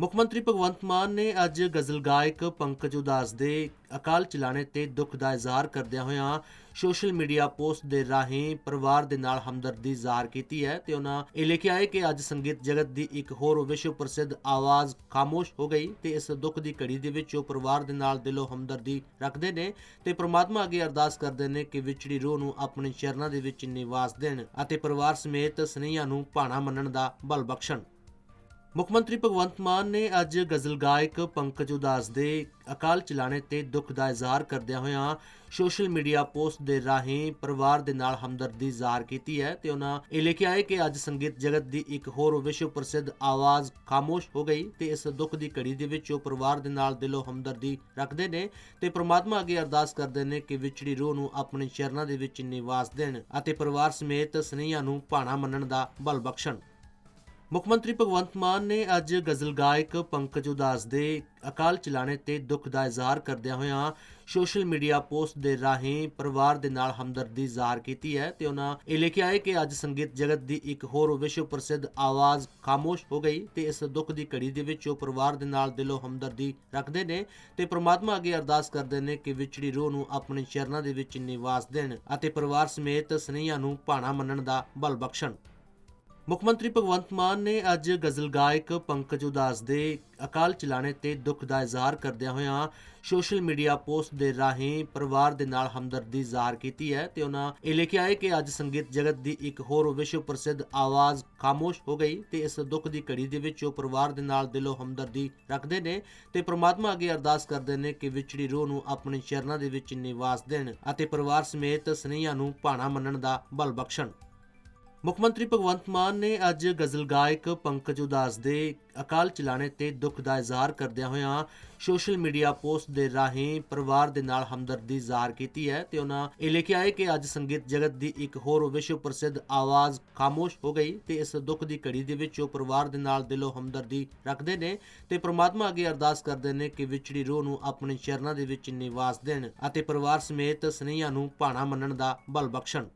ਮੁੱਖ ਮੰਤਰੀ ਭਗਵੰਤ ਮਾਨ ਨੇ ਅੱਜ ਗਜ਼ਲ ਗਾਇਕ ਪੰਕਜ ਉਦਾਸ ਦੇ ਅਕਾਲ ਚਲਾਣੇ ਤੇ ਦੁੱਖ ਦਾ ਇਜ਼ਹਾਰ ਕਰਦਿਆਂ ਹੋਇਆਂ ਸੋਸ਼ਲ ਮੀਡੀਆ ਪੋਸਟ ਦੇ ਰਾਹੀਂ ਪਰਿਵਾਰ ਦੇ ਨਾਲ ਹਮਦਰਦੀ ਜ਼ਾਹਰ ਕੀਤੀ ਹੈ ਤੇ ਉਹਨਾਂ ਇਹ ਲਿਖਿਆ ਹੈ ਕਿ ਅੱਜ ਸੰਗੀਤ ਜਗਤ ਦੀ ਇੱਕ ਹੋਰ ਵਿਸ਼ਵ ਪ੍ਰਸਿੱਧ ਆਵਾਜ਼ ਖਾਮੋਸ਼ ਹੋ ਗਈ ਤੇ ਇਸ ਦੁੱਖ ਦੀ ਘੜੀ ਦੇ ਵਿੱਚ ਉਹ ਪਰਿਵਾਰ ਦੇ ਨਾਲ ਦਿਲੋਂ ਹਮਦਰਦੀ ਰੱਖਦੇ ਨੇ ਤੇ ਪ੍ਰਮਾਤਮਾ ਅੱਗੇ ਅਰਦਾਸ ਕਰਦੇ ਨੇ ਕਿ ਵਿਛੜੀ ਰੋਹ ਨੂੰ ਆਪਣੇ ਚਰਨਾਂ ਦੇ ਵਿੱਚ ਨਿਵਾਸ ਦੇਣ ਅਤੇ ਪਰਿਵਾਰ ਸਮੇਤ ਸਨੇਹੀਆਂ ਨੂੰ ਭਾਣਾ ਮੰਨਣ ਦਾ ਬਲ ਬਖਸ਼ਣ। ਮੁੱਖ ਮੰਤਰੀ ਭਗਵੰਤ ਮਾਨ ਨੇ ਅੱਜ ਗਜ਼ਲ ਗਾਇਕ ਪੰਕਜ ਉਦਾਸ ਦੇ ਅਕਾਲ ਚਲਾਣੇ ਤੇ ਦੁੱਖ ਦਾ ਇਜ਼ਹਾਰ ਕਰਦਿਆਂ ਹੋਇਆਂ ਸੋਸ਼ਲ ਮੀਡੀਆ ਪੋਸਟ ਦੇ ਰਾਹੀਂ ਪਰਿਵਾਰ ਦੇ ਨਾਲ ਹਮਦਰਦੀ ਜ਼ਾਹਰ ਕੀਤੀ ਹੈ ਤੇ ਉਹਨਾਂ ਇਹ ਲਿਖਿਆ ਹੈ ਕਿ ਅੱਜ ਸੰਗੀਤ ਜਗਤ ਦੀ ਇੱਕ ਹੋਰ ਵਿਸ਼ਵ ਪ੍ਰਸਿੱਧ ਆਵਾਜ਼ ਖਾਮੋਸ਼ ਹੋ ਗਈ ਤੇ ਇਸ ਦੁੱਖ ਦੀ ਘੜੀ ਦੇ ਵਿੱਚ ਉਹ ਪਰਿਵਾਰ ਦੇ ਨਾਲ ਦਿਲੋਂ ਹਮਦਰਦੀ ਰੱਖਦੇ ਨੇ ਤੇ ਪ੍ਰਮਾਤਮਾ ਅੱਗੇ ਅਰਦਾਸ ਕਰਦੇ ਨੇ ਕਿ ਵਿਛੜੀ ਰੂਹ ਨੂੰ ਆਪਣੇ ਚਰਨਾਂ ਦੇ ਵਿੱਚ ਨਿਵਾਸ ਦੇਣ ਅਤੇ ਪਰਿਵਾਰ ਸਮੇਤ ਸਨੇਹੀਆਂ ਨੂੰ ਭਾਣਾ ਮੰਨਣ ਦਾ ਬਲ ਬਖਸ਼ਣ। ਮੁੱਖ ਮੰਤਰੀ ਭਗਵੰਤ ਮਾਨ ਨੇ ਅੱਜ ਗਜ਼ਲ ਗਾਇਕ ਪੰਕਜ ਉਦਾਸ ਦੇ ਅਕਾਲ ਚਲਾਣੇ ਤੇ ਦੁੱਖ ਦਾ ਇਜ਼ਹਾਰ ਕਰਦਿਆਂ ਹੋਇਆਂ ਸੋਸ਼ਲ ਮੀਡੀਆ ਪੋਸਟ ਦੇ ਰਾਹੀਂ ਪਰਿਵਾਰ ਦੇ ਨਾਲ ਹਮਦਰਦੀ ਜ਼ਾਹਰ ਕੀਤੀ ਹੈ ਤੇ ਉਹਨਾਂ ਇਹ ਲਿਖਿਆ ਹੈ ਕਿ ਅੱਜ ਸੰਗੀਤ ਜਗਤ ਦੀ ਇੱਕ ਹੋਰ ਵਿਸ਼ਵ ਪ੍ਰਸਿੱਧ ਆਵਾਜ਼ ਖਾਮੋਸ਼ ਹੋ ਗਈ ਤੇ ਇਸ ਦੁੱਖ ਦੀ ਘੜੀ ਦੇ ਵਿੱਚ ਉਹ ਪਰਿਵਾਰ ਦੇ ਨਾਲ ਦਿਲੋਂ ਹਮਦਰਦੀ ਰੱਖਦੇ ਨੇ ਤੇ ਪ੍ਰਮਾਤਮਾ ਅੱਗੇ ਅਰਦਾਸ ਕਰਦੇ ਨੇ ਕਿ ਵਿਛੜੀ ਰੋਹ ਨੂੰ ਆਪਣੇ ਚਰਨਾਂ ਦੇ ਵਿੱਚ ਨਿਵਾਸ ਦੇਣ ਅਤੇ ਪਰਿਵਾਰ ਸਮੇਤ ਸਨੇਹੀਆਂ ਨੂੰ ਭਾਣਾ ਮੰਨਣ ਦਾ ਬਲ ਬਖਸ਼ਣ। ਮੁੱਖ ਮੰਤਰੀ ਭਗਵੰਤ ਮਾਨ ਨੇ ਅੱਜ ਗਜ਼ਲ ਗਾਇਕ ਪੰਕਜ ਉਦਾਸ ਦੇ ਅਕਾਲ ਚਲਾਣੇ ਤੇ ਦੁੱਖ ਦਾ ਇਜ਼ਹਾਰ ਕਰਦਿਆਂ ਹੋਇਆਂ ਸੋਸ਼ਲ ਮੀਡੀਆ ਪੋਸਟ ਦੇ ਰਾਹੀਂ ਪਰਿਵਾਰ ਦੇ ਨਾਲ ਹਮਦਰਦੀ ਜ਼ਾਹਰ ਕੀਤੀ ਹੈ ਤੇ ਉਹਨਾਂ ਇਹ ਲਿਖਿਆ ਹੈ ਕਿ ਅੱਜ ਸੰਗੀਤ ਜਗਤ ਦੀ ਇੱਕ ਹੋਰ ਵਿਸ਼ਵ ਪ੍ਰਸਿੱਧ ਆਵਾਜ਼ ਖਾਮੋਸ਼ ਹੋ ਗਈ ਤੇ ਇਸ ਦੁੱਖ ਦੀ ਘੜੀ ਦੇ ਵਿੱਚ ਉਹ ਪਰਿਵਾਰ ਦੇ ਨਾਲ ਦਿਲੋਂ ਹਮਦਰਦੀ ਰੱਖਦੇ ਨੇ ਤੇ ਪ੍ਰਮਾਤਮਾ ਅੱਗੇ ਅਰਦਾਸ ਕਰਦੇ ਨੇ ਕਿ ਵਿਛੜੀ ਰੂਹ ਨੂੰ ਆਪਣੇ ਚਰਨਾਂ ਦੇ ਵਿੱਚ ਨਿਵਾਸ ਦੇਣ ਅਤੇ ਪਰਿਵਾਰ ਸਮੇਤ ਸਨੇਹੀਆਂ ਨੂੰ ਭਾਣਾ ਮੰਨਣ ਦਾ ਬਲ ਬਖਸ਼ਣ। ਮੁੱਖ ਮੰਤਰੀ ਭਗਵੰਤ ਮਾਨ ਨੇ ਅੱਜ ਗਜ਼ਲ ਗਾਇਕ ਪੰਕਜ ਉਦਾਸ ਦੇ ਅਕਾਲ ਚਲਾਣੇ ਤੇ ਦੁੱਖ ਦਾ ਇਜ਼ਹਾਰ ਕਰਦਿਆਂ ਹੋਇਆਂ ਸੋਸ਼ਲ ਮੀਡੀਆ ਪੋਸਟ ਦੇ ਰਾਹੀਂ ਪਰਿਵਾਰ ਦੇ ਨਾਲ ਹਮਦਰਦੀ ਜ਼ਾਹਰ ਕੀਤੀ ਹੈ ਤੇ ਉਹਨਾਂ ਇਹ ਲਿਖਿਆ ਹੈ ਕਿ ਅੱਜ ਸੰਗੀਤ ਜਗਤ ਦੀ ਇੱਕ ਹੋਰ ਵਿਸ਼ਵ ਪ੍ਰਸਿੱਧ ਆਵਾਜ਼ ਖਾਮੋਸ਼ ਹੋ ਗਈ ਤੇ ਇਸ ਦੁੱਖ ਦੀ ਘੜੀ ਦੇ ਵਿੱਚ ਉਹ ਪਰਿਵਾਰ ਦੇ ਨਾਲ ਦਿਲੋਂ ਹਮਦਰਦੀ ਰੱਖਦੇ ਨੇ ਤੇ ਪ੍ਰਮਾਤਮਾ ਅੱਗੇ ਅਰਦਾਸ ਕਰਦੇ ਨੇ ਕਿ ਵਿਛੜੀ ਰੋਹ ਨੂੰ ਆਪਣੇ ਚਰਨਾਂ ਦੇ ਵਿੱਚ ਨਿਵਾਸ ਦੇਣ ਅਤੇ ਪਰਿਵਾਰ ਸਮੇਤ ਸਨੇਹੀਆਂ ਨੂੰ ਭਾਣਾ ਮੰਨਣ ਦਾ ਬਲ ਬਖਸ਼ਣ।